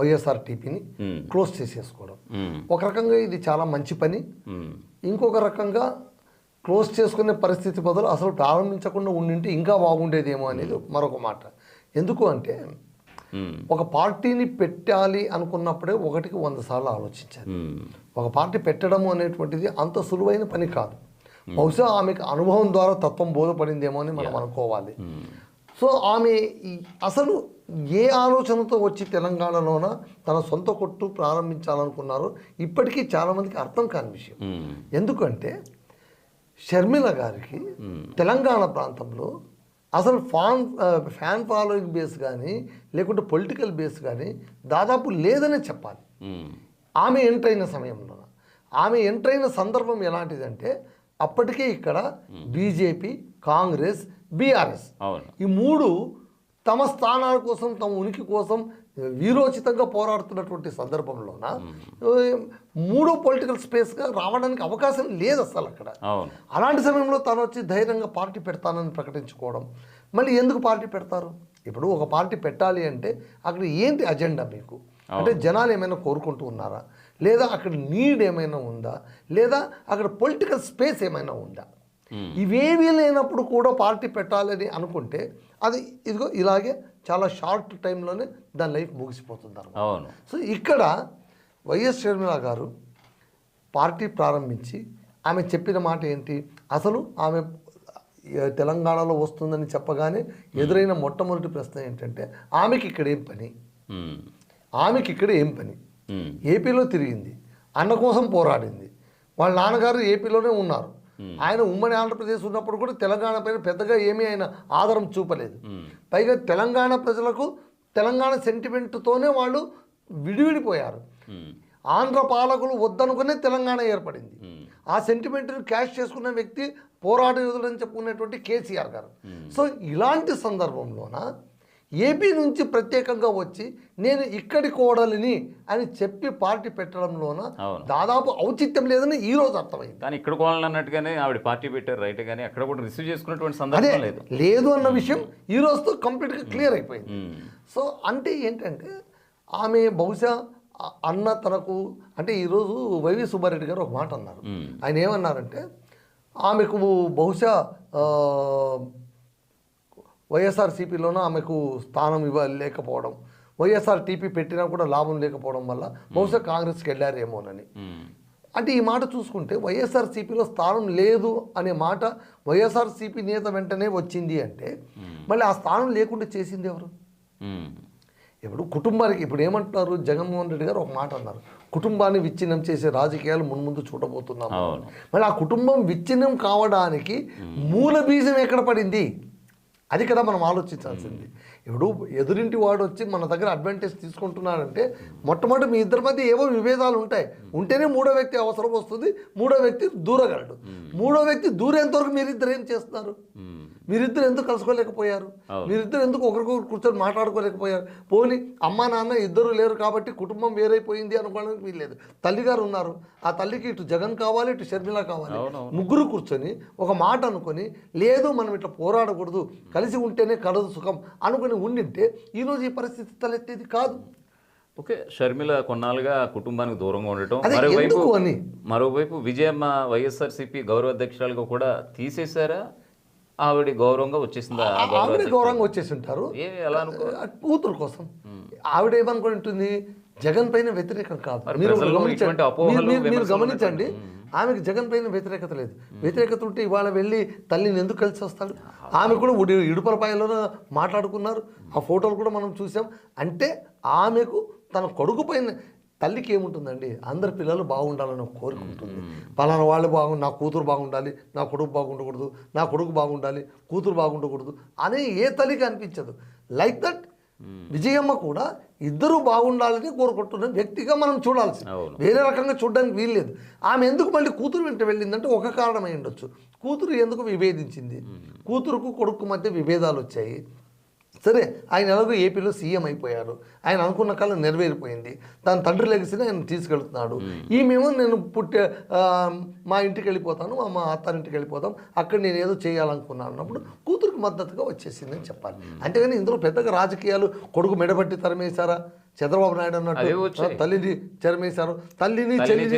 YSR టీపీని. Close చేసేసుకోవడం. ఒక రకంగా ఇది చాలా మంచి పని. ఇంకొక రకంగా క్లోజ్ చేసుకునే పరిస్థితి బదులు అసలు ప్రారంభించకుండా ఉండింటే ఇంకా బాగుండేదేమో అనేది మరొక మాట ఎందుకు అంటే. ఒక పార్టీని పెట్టాలి అనుకున్నప్పుడే ఒకటికి వంద సార్లు ఆలోచించాలి. ఒక పార్టీ పెట్టడం అనేటువంటిది అంత సులువైన పని కాదు బహుశా ఆమెకు అనుభవం ద్వారా తత్వం బోధపడిందేమో అని మనం అనుకోవాలి. సో ఆమె అసలు ఏ ఆలోచనతో వచ్చి తెలంగాణలోన తన సొంత కొట్టు ప్రారంభించాలనుకున్నారో ఇప్పటికీ చాలామందికి అర్థం కాని విషయం. ఎందుకంటే షర్మిల గారికి తెలంగాణ ప్రాంతంలో అసలు ఫాన్ ఫ్యాన్ ఫాలోయింగ్ బేస్ కానీ లేకుంటే పొలిటికల్ బేస్ కానీ దాదాపు లేదనే చెప్పాలి. ఆమె ఎంటర్ అయిన సమయంలో. ఆమె ఎంటర్ అయిన సందర్భం ఎలాంటిదంటే అప్పటికే ఇక్కడ బీజేపీ కాంగ్రెస్ బీఆర్ఎస్ ఈ మూడు తమ స్థానాల కోసం తమ ఉనికి కోసం వీరోచితంగా పోరాడుతున్నటువంటి సందర్భంలోన మూడో పొలిటికల్ స్పేస్గా రావడానికి అవకాశం లేదు అసలు అక్కడ. అలాంటి సమయంలో తను వచ్చి ధైర్యంగా పార్టీ పెడతానని ప్రకటించుకోవడం. మళ్ళీ ఎందుకు పార్టీ పెడతారు? ఇప్పుడు ఒక పార్టీ పెట్టాలి అంటే అక్కడ ఏంటి అజెండా మీకు? అంటే జనాలు ఏమైనా కోరుకుంటూ ఉన్నారా? లేదా అక్కడ నీడ్ ఏమైనా ఉందా? లేదా అక్కడ పొలిటికల్ స్పేస్ ఏమైనా ఉందా? ఇవేమీ లేనప్పుడు కూడా పార్టీ పెట్టాలని అనుకుంటే అది ఇదిగో ఇలాగే చాలా షార్ట్ టైంలోనే దాని లైఫ్ ముగిసిపోతుంది. అవును. సో ఇక్కడ వైఎస్ షర్మిల గారు పార్టీ ప్రారంభించి ఆమె చెప్పిన మాట ఏంటి? అసలు ఆమె తెలంగాణలో వస్తుందని చెప్పగానే ఎదురైన మొట్టమొదటి ప్రశ్న ఏంటంటే ఆమెకి ఇక్కడ ఏం పని? మ్మ్. ఆమెకి ఇక్కడ ఏం పని. ఏపీలో తిరిగింది. అన్న కోసం పోరాడింది. వాళ్ళ నాన్నగారు ఏపీలోనే ఉన్నారు. ఆయన ఉమ్మడి ఆంధ్రప్రదేశ్ ఉన్నప్పుడు కూడా తెలంగాణ పైన పెద్దగా ఏమీ ఆయన ఆధారం చూపలేదు. పైగా తెలంగాణ ప్రజలకు తెలంగాణ సెంటిమెంట్తోనే వాళ్ళు విడివిడిపోయారు. ఆంధ్ర పాలకులు వద్దనుకునే తెలంగాణ ఏర్పడింది. ఆ సెంటిమెంట్ని క్యాష్ చేసుకున్న వ్యక్తి పోరాట యోధుడు అని చెప్పుకునేటువంటి కేసీఆర్ గారు సో ఇలాంటి సందర్భంలోన ఏపీ నుంచి ప్రత్యేకంగా వచ్చి నేను ఇక్కడి కోడలిని అని చెప్పి పార్టీ పెట్టడంలోన. దాదాపు ఔచిత్యం లేదని ఈ రోజు అర్థమైంది కానీ ఇక్కడ కోవాలని అన్నట్టుగానే ఆవిడ పార్టీ పెట్టారు రైట్ కానీ అక్కడ కూడా రిసీవ్ చేసుకున్నటువంటి సందర్భం లేదు లేదు అన్న విషయం ఈ రోజుతో కంప్లీట్గా క్లియర్ అయిపోయింది. సో అంటే ఏంటంటే ఆమె బహుశా అన్న తనకు అంటే ఈరోజు వైవి సుబ్బారెడ్డి గారు ఒక మాట అన్నారు. ఆయన ఏమన్నారంటే ఆమెకు బహుశా వైఎస్ఆర్సీపీలోనూ ఆమెకు స్థానం ఇవ్వ లేకపోవడం వైఎస్ఆర్ టీపీ పెట్టినా కూడా లాభం లేకపోవడం వల్ల బహుశా కాంగ్రెస్కి వెళ్ళారేమోనని. అంటే ఈ మాట చూసుకుంటే వైఎస్ఆర్సీపీలో స్థానం లేదు అనే మాట వైఎస్ఆర్సీపీ నేత వెంటనే వచ్చింది అంటే మళ్ళీ ఆ స్థానం లేకుండా చేసింది ఎవరు. ఇప్పుడు కుటుంబానికి ఇప్పుడు ఏమంటున్నారు? జగన్మోహన్ రెడ్డి గారు ఒక మాట అన్నారు. కుటుంబాన్ని విచ్ఛిన్నం చేసే రాజకీయాలు మున్ముందు చూడబోతున్నాము అవును. మళ్ళీ ఆ కుటుంబం విచ్ఛిన్నం కావడానికి మూల బీజం ఎక్కడ పడింది? అది కదా మనం ఆలోచించాల్సింది. ఇప్పుడు ఎదురింటి వాడు వచ్చి మన దగ్గర అడ్వాంటేజ్ తీసుకుంటున్నాడంటే మొట్టమొదటి మీ ఇద్దరి మధ్య ఏవో విభేదాలు ఉంటాయి. ఉంటేనే మూడో వ్యక్తి అవసరం వస్తుంది మూడో వ్యక్తి దూరగలడు. మూడో వ్యక్తి దూరేంత వరకు మీరిద్దరు ఏం చేస్తున్నారు. మీరిద్దరు ఎందుకు కలుసుకోలేకపోయారు. మీరిద్దరు ఎందుకు ఒకరికొకరు కూర్చొని మాట్లాడుకోలేకపోయారు? పోనీ అమ్మ నాన్న ఇద్దరు లేరు కాబట్టి కుటుంబం వేరైపోయింది అనుకోవడానికి వీల్లేదు. తల్లిగారు ఉన్నారు. ఆ తల్లికి ఇటు జగన్ కావాలి ఇటు షర్మిల కావాలి. ముగ్గురు కూర్చొని ఒక మాట అనుకొని లేదు మనం ఇట్లా పోరాడకూడదు కలిసి ఉంటేనే కలదు సుఖం అనుకుని ఉండింటే ఈరోజు ఈ పరిస్థితి తలెత్తేది కాదు. ఓకే షర్మిల కొన్నాళ్ళుగా కుటుంబానికి దూరంగా ఉండటం మరోవైపు మరోవైపు విజయమ్మ వైఎస్ఆర్సీపీ గౌరవ అధ్యక్షురాలుగా కూడా తీసేశారా? ఆవిడ గౌరవంగా వచ్చేసిందా? ఆవిడ? గౌరవంగా వచ్చేసి ఉంటారు కూతురు కోసం. ఆవిడ ఏమనుకుని ఉంటుంది జగన్ పైన వ్యతిరేకం కాదు. మరి గమనించండి. ఆమెకు జగన్ పైన వ్యతిరేకత లేదు. వ్యతిరేకత ఉంటే ఇవాళ వెళ్ళి తల్లిని ఎందుకు కలిసి వస్తాడు ఆమె కూడా ఉడి మాట్లాడుకున్నారు. ఆ ఫోటోలు కూడా మనం చూసాం. అంటే ఆమెకు తన కొడుకు పైన తల్లికి ఏముంటుందండి? అందరి పిల్లలు బాగుండాలని కోరిక ఉంటుంది. పలానా వాళ్ళు బాగు నా కూతురు బాగుండాలి నా కొడుకు బాగుండకూడదు నా కొడుకు బాగుండాలి కూతురు బాగుండకూడదు అనే ఏ తల్లికి అనిపించదు. లైక్ దట్ విజయమ్మ కూడా ఇద్దరు బాగుండాలని కోరుకుంటున్న వ్యక్తిగా మనం చూడాల్సి. వేరే రకంగా చూడడానికి వీల్లేదు. ఆమె ఎందుకు మళ్ళీ కూతురు వెంట వెళ్ళిందంటే ఒక కారణం అయి ఉండొచ్చు. కూతురు ఎందుకు విభేదించింది? కూతురుకు కొడుకు మధ్య విభేదాలు వచ్చాయి. సరే ఆయన ఎలాగో ఏపీలో సీఎం అయిపోయారు. ఆయన అనుకున్న కాలం నెరవేరిపోయింది. తన తండ్రి లెగసిని ఆయన తీసుకెళ్తున్నాడు. ఈమెమో నేను పుట్టే మా ఇంటికి వెళ్ళిపోతాను మా- మా అత్తారింటికి వెళ్ళిపోతాం. అక్కడ నేను ఏదో చేయాలనుకున్నాను అన్నప్పుడు కూతురికి మద్దతుగా వచ్చేసిందని చెప్పాలి. అంతేగాని ఇందులో పెద్దగా రాజకీయాలు కొడుకు మెడబట్టి తరిమేశారా? చంద్రబాబు నాయుడు అన్నట్టు. తల్లిని చెరమేశారు తల్లిని చెల్లిని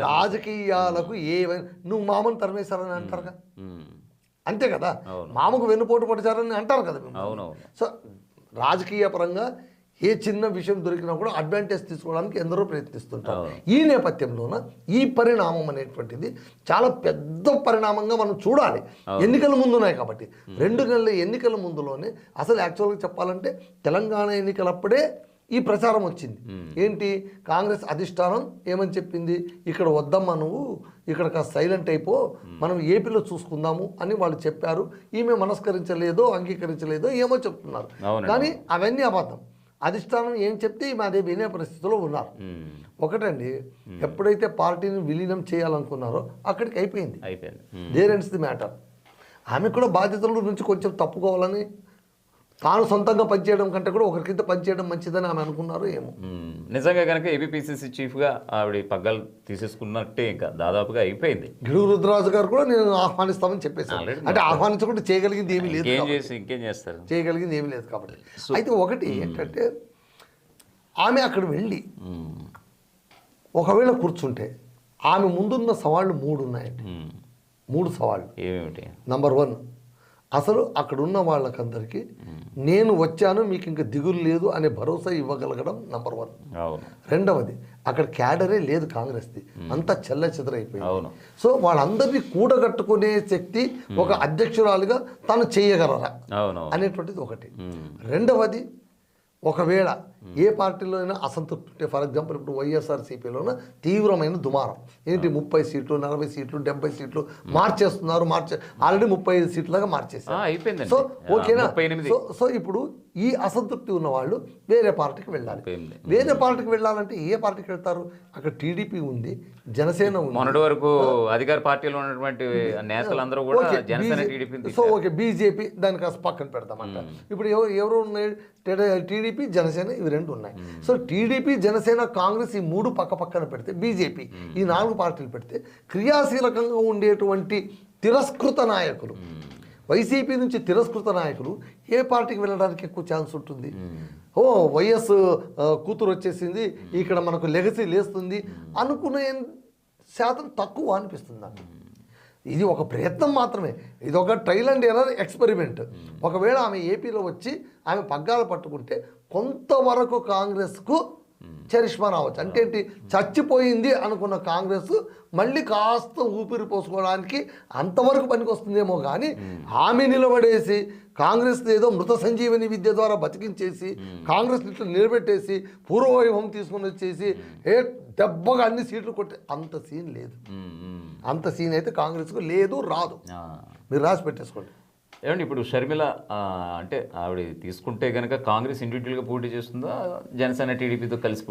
రాజకీయాలకు ఏవైనా నువ్వు మామను తరిమేశారని అంటారుగా. అంతే కదా. మామకు వెన్నుపోటు పడిచారని అంటారు కదా సో రాజకీయ పరంగా ఏ చిన్న విషయం దొరికినా కూడా అడ్వాంటేజ్ తీసుకోవడానికి ఎందరో ప్రయత్నిస్తుంటారు. ఈ నేపథ్యంలోన ఈ పరిణామం అనేటువంటిది చాలా పెద్ద పరిణామంగా మనం చూడాలి. ఎన్నికల ముందు ఉన్నాయి కాబట్టి రెండు నెలల ఎన్నికల ముందులోనే అసలు యాక్చువల్గా చెప్పాలంటే తెలంగాణ ఎన్నికలప్పుడే ఈ ప్రచారం వచ్చింది. ఏంటి? కాంగ్రెస్ అధిష్టానం ఏమని చెప్పింది? ఇక్కడ వద్దమ్మా నువ్వు ఇక్కడ కాస్త సైలెంట్ అయిపో మనం ఏపీలో చూసుకుందాము అని వాళ్ళు చెప్పారు. ఈమె మనస్కరించలేదో అంగీకరించలేదో ఏమో చెప్తున్నారు. కానీ అవన్నీ అబద్ధం. అధిష్టానం ఏం చెప్తే ఈమె అదే వినే పరిస్థితిలో ఉన్నారు. ఒకటండి ఎప్పుడైతే పార్టీని విలీనం చేయాలనుకున్నారో అక్కడికి అయిపోయింది. అయిపోయింది. దేర్ ఎండ్స్ ది మ్యాటర్ ఆమె కూడా బాధ్యతల నుంచి కొంచెం తప్పుకోవాలని తాను సొంతంగా పనిచేయడం కంటే కూడా ఒకరి కింద పనిచేయడం మంచిదని ఆమె అనుకున్నారు ఏమో. నిజంగా కనుక ఏబిపిసిసి చీఫ్గా ఆవిడ పగ్గాలు తీసేసుకున్నట్టే ఇంకా దాదాపుగా అయిపోయింది. గిడుగు రుద్రరాజు గారు కూడా నేను ఆహ్వానిస్తామని Already అంటే ఆహ్వానించకుండా చేయగలిగింది ఏమీ లేదు ఇంకేం కాబట్టి. చేసి ఇంకేం చేస్తారు? చేయగలిగింది ఏమీ లేదు కాబట్టి. అయితే ఒకటి ఏంటంటే ఆమె అక్కడ వెళ్ళి. ఒకవేళ కూర్చుంటే ఆమె ముందున్న సవాళ్ళు మూడు ఉన్నాయండి. మూడు సవాళ్ళు. ఏమేమిటి? నంబర్ వన్ అసలు అక్కడ ఉన్న వాళ్ళకందరికీ నేను వచ్చాను మీకు ఇంకా దిగులు లేదు అనే భరోసా ఇవ్వగలగడం నంబర్ వన్ రెండవది అక్కడ క్యాడరే లేదు కాంగ్రెస్ది. అంతా చెల్ల చెదరైపోయింది. సో వాళ్ళందరినీ కూడగట్టుకునే శక్తి ఒక అధ్యక్షురాలుగా తను చేయగలరా అనేటువంటిది ఒకటి. రెండవది ఒకవేళ ఏ పార్టీలో అయినా అసంతృప్తి ఉంటే ఫర్ ఎగ్జాంపుల్ ఇప్పుడు వైఎస్ఆర్సీపీలోన తీవ్రమైన దుమారం. ఏంటి ముప్పై సీట్లు నలభై సీట్లు డెబ్బై సీట్లు మార్చేస్తున్నారు మార్చే ఆల్రెడీ ముప్పై ఐదు సీట్లుగా మార్చేస్తారు సో ఓకేనా? సో సో ఇప్పుడు ఈ అసంతృప్తి ఉన్న వాళ్ళు వేరే పార్టీకి వెళ్ళాలి. వేరే పార్టీకి వెళ్ళాలంటే ఏ పార్టీకి వెళ్తారు? అక్కడ టీడీపీ ఉంది జనసేన ఉంది. మొన్నటి వరకు అధికార పార్టీలో ఉన్నటువంటి నేతలందరూ కూడా Janasena TDP so okay BJP దాన్ని కాస్త పక్కన పెడతామంట. ఇప్పుడు ఎవరు ఎవరు ఉన్నాయి? టీడీపీ జనసేన ఇవి రెండు ఉన్నాయి. సో టీడీపీ జనసేన కాంగ్రెస్ ఈ మూడు పక్క పక్కన పెడితే బీజేపీ ఈ నాలుగు పార్టీలు పెడితే క్రియాశీలకంగా ఉండేటువంటి తిరస్కృత నాయకులు వైసీపీ నుంచి తిరస్కృత నాయకులు ఏ పార్టీకి వెళ్ళడానికి ఎక్కువ ఛాన్స్ ఉంటుంది? ఓ వైఎస్ కూతురు వచ్చేసింది ఇక్కడ మనకు లెగసీ లేస్తుంది అనుకునే శాతం తక్కువ అనిపిస్తుంది నాకు. ఇది ఒక ప్రయత్నం మాత్రమే. ఇది ఒక ట్రైల్ అండ్ ఎర్రర్ ఎక్స్పెరిమెంట్ ఒకవేళ ఆమె ఏపీలో వచ్చి ఆమె పగ్గాలు పట్టుకుంటే కొంతవరకు కాంగ్రెస్కు చరిష్మా రావచ్చు అంటే ఏంటి? చచ్చిపోయింది అనుకున్న కాంగ్రెస్ మళ్ళీ కాస్త ఊపిరి పోసుకోవడానికి అంతవరకు పనికి వస్తుందేమో కానీ ఆమె నిలబడేసి కాంగ్రెస్ ఏదో మృత సంజీవని విద్య ద్వారా బతికించేసి కాంగ్రెస్ ఇట్లా నిలబెట్టేసి పూర్వవైభవం తీసుకొని వచ్చేసి ఏ దెబ్బగా అన్ని సీట్లు కొట్టే అంత సీన్ లేదు. అంత సీన్ అయితే కాంగ్రెస్కు లేదు రాదు. మీరు రాసి పెట్టేసుకోండి. ఏమండి ఇప్పుడు షర్మిల ఆ, అంటే ఆవిడ తీసుకుంటే కనుక కాంగ్రెస్ ఇండివిజువల్గా పోటీ చేస్తుందా? జనసేన టీడీపీతో కలిసి